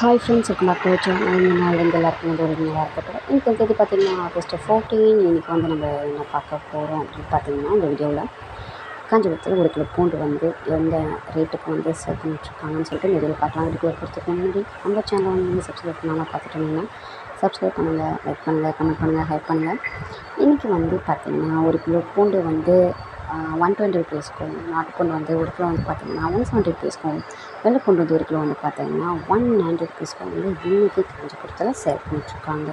Hi friends welcome back to இந்த நாள் வந்து எல்லாருக்கும் வந்து ஒரு நல்லா இருக்கட்டும். இன்னைக்கு வந்து இது பார்த்திங்கன்னா ஆகஸ்ட் ஃபோர்டீன் இன்றைக்கி வந்து நம்ம என்ன பார்க்க போகிறோம் அப்படின்னு பார்த்தீங்கன்னா இந்த வீடியோவில் காஞ்சிபுரத்தில் ஒரு கிலோ பூண்டு வந்து எந்த ரேட்டுக்கு வந்து சேல் பண்ணிட்டுருக்காங்கன்னு சொல்லிட்டு இந்த வீடியோ பார்க்கலாம். வீடியோ கொடுத்துக்கு முன்னாடி நம்ம சேனலை வந்து நீங்கள் சப்ஸ்கிரைப் பண்ணாமல் பார்த்துட்டு இருந்தீங்கன்னா சப்ஸ்கிரைப் பண்ணுங்கள் லைக் பண்ணுங்கள் கமெண்ட் பண்ணுங்கள் ஹெல்ப் பண்ணுங்கள் இன்றைக்கி வந்து பார்த்திங்கன்னா ஒரு கிலோ பூண்டு வந்து ஒன் டுவெண்ட்டி ருபீஸ்க்கும் நாட்டுக்கொண்டு வந்து ஒரு கிலோ வந்து பார்த்திங்கன்னா ஒன் செவன்ட்டி ருபீஸ்க்கும் வெள்ளை பூண்டு வந்து ஒரு கிலோ வந்து பார்த்திங்கன்னா ஒன் நைன்ட்டி ருபீஸ்க்கும் வந்து இன்றைக்கி காஞ்சிபுரத்தில் சேல் பண்ணிட்டுருக்காங்க